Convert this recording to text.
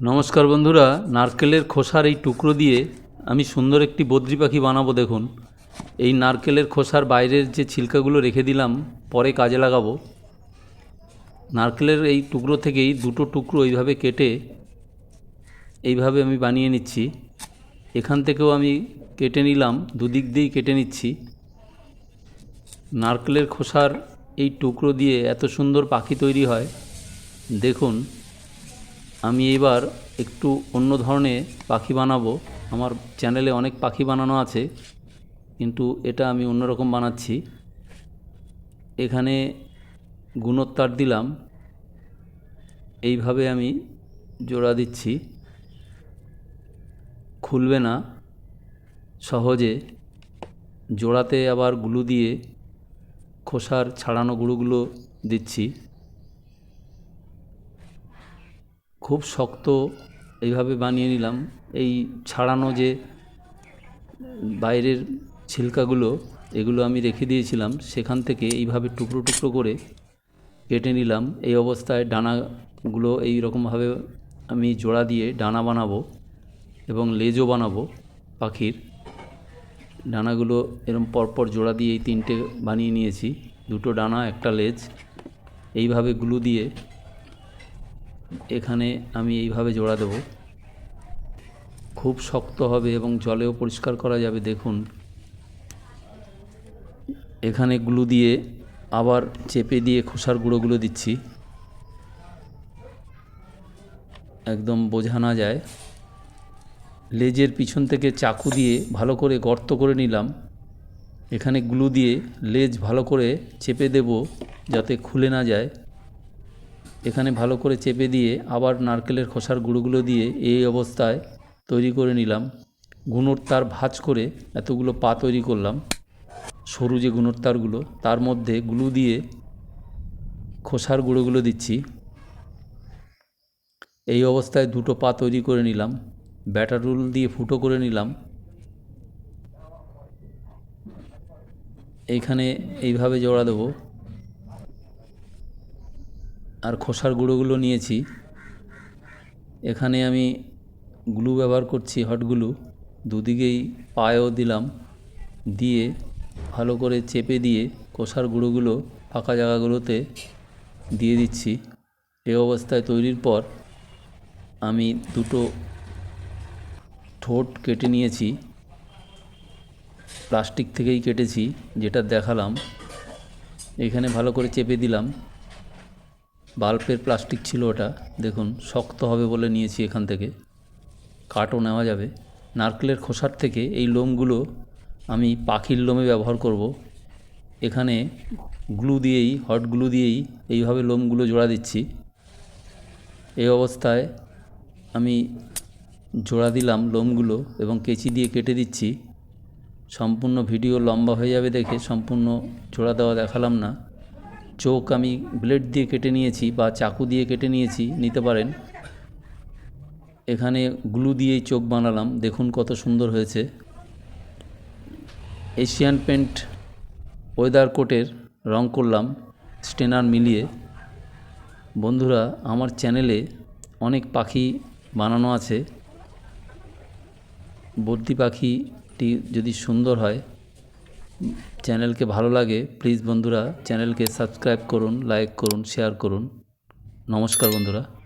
নমস্কার বন্ধুরা, নারকেলের খোসার এই টুকরো দিয়ে আমি সুন্দর একটি বদ্রি পাখি বানাবো দেখুন। এই নারকেলের খোসার বাইরের যে ছিলকাগুলো রেখে দিলাম, পরে কাজে লাগাবো। নারকেলের এই টুকরো থেকেই দুটো টুকরো এইভাবে কেটে এইভাবে আমি বানিয়ে নিচ্ছি। এখান থেকেও আমি কেটে নিলাম, দুদিক দিয়েই কেটে নিচ্ছি। নারকেলের খোসার এই টুকরো দিয়ে এত সুন্দর পাখি তৈরি হয়, দেখুন। আমি এবার একটু অন্য ধরনের পাখি বানাবো। আমার চ্যানেলে অনেক পাখি বানানো আছে, কিন্তু এটা আমি অন্যরকম বানাচ্ছি। এখানে গুণোত্তার দিলাম। এইভাবে আমি জোড়া দিচ্ছি। খুলবে না। সহজে জোড়াতে আবার গ্লু দিয়ে খোসার ছাড়ানো গুঁড়োগুলো দিচ্ছি। খুব শক্ত এইভাবে বানিয়ে নিলাম। এই ছাড়ানো যে বাইরের ছিলকাগুলো, এগুলো আমি রেখে দিয়েছিলাম। সেখান থেকে এইভাবে টুকরো টুকরো করে কেটে নিলাম। এই অবস্থায় ডানাগুলো এই রকমভাবে আমি জোড়া দিয়ে ডানা বানাবো এবং লেজও বানাবো পাখির। ডানাগুলো এরম পরপর জোড়া দিয়ে এই তিনটে বানিয়ে নিয়েছি। দুটো ডানা, একটা লেজ। এইভাবে গ্লু দিয়ে এখানে আমি এইভাবে জোড়া দেব। খুব শক্ত হবে এবং জলেও পরিষ্কার করা যাবে, দেখুন। এখানে গ্লু দিয়ে আবার চেপে দিয়ে খোসার গুঁড়োগুলো দিচ্ছি। একদম বোঝা না যায়। লেজের পিছন থেকে চাকু দিয়ে ভালো করে গর্ত করে নিলাম। এখানে গ্লু দিয়ে লেজ ভালো করে চেপে দেব যাতে খুলে না যায়। এখানে ভালো করে চেপে দিয়ে আবার নারকেলের খোসার গুঁড়োগুলো দিয়ে এই অবস্থায় তৈরি করে নিলাম। গুঁড়োর তার ভাঁজ করে এতগুলো পা তৈরি করলাম। সরু যে গুঁড়োর তারগুলো, তার মধ্যে গ্লু দিয়ে খোসার গুঁড়োগুলো দিচ্ছি। এই অবস্থায় দুটো পা তৈরি করে নিলাম। ব্যাটার রুল দিয়ে ফুটো করে নিলাম। এইখানে এইভাবে জোড়া দেবো। আর খোসার গুঁড়োগুলো নিয়েছি। এখানে আমি গ্লু ব্যবহার করছি, হট গ্লু। দুদিকেই পায়েও দিলাম। দিয়ে ভালো করে চেপে দিয়ে খোসার গুঁড়োগুলো ফাঁকা জায়গাগুলোতে দিয়ে দিচ্ছি। এ অবস্থায় তৈরির পর আমি দুটো ঠোঁট কেটে নিয়েছি। প্লাস্টিক থেকেই কেটেছি, যেটা দেখালাম। এখানে ভালো করে চেপে দিলাম। বাল্বের প্লাস্টিক ছিল ওটা। দেখুন, শক্ত হবে বলে নিয়েছি এখান থেকে। কাটও নেওয়া যাবে। নারকেলের খোসার থেকে এই লোমগুলো আমি পাখির লোমে ব্যবহার করব। এখানে গ্লু দিয়েই, হট গ্লু দিয়েই এইভাবে লোমগুলো জোড়া দিচ্ছি। এই অবস্থায় আমি জোড়া দিলাম লোমগুলো এবং কেচি দিয়ে কেটে দিচ্ছি। সম্পূর্ণ ভিডিও লম্বা হয়ে যাবে দেখে সম্পূর্ণ জোড়া দেওয়া দেখালাম না। চোখ আমি ব্লেড দিয়ে কেটে নিয়েছি বা চাকু দিয়ে কেটে নিয়েছি, নিতে পারেন। এখানে গ্লু দিয়েই চোখ বানালাম, দেখুন কত সুন্দর হয়েছে। এশিয়ান পেন্ট ওয়েদার কোটের রং করলাম, স্টেনার মিলিয়ে। বন্ধুরা, আমার চ্যানেলে অনেক পাখি বানানো আছে। বর্দি পাখিটি যদি সুন্দর হয় চ্যানেলকে ভালো লাগে প্লিজ বন্ধুরা চ্যানেলকে সাবস্ক্রাইব করুন লাইক করুন শেয়ার করুন। নমস্কার বন্ধুরা।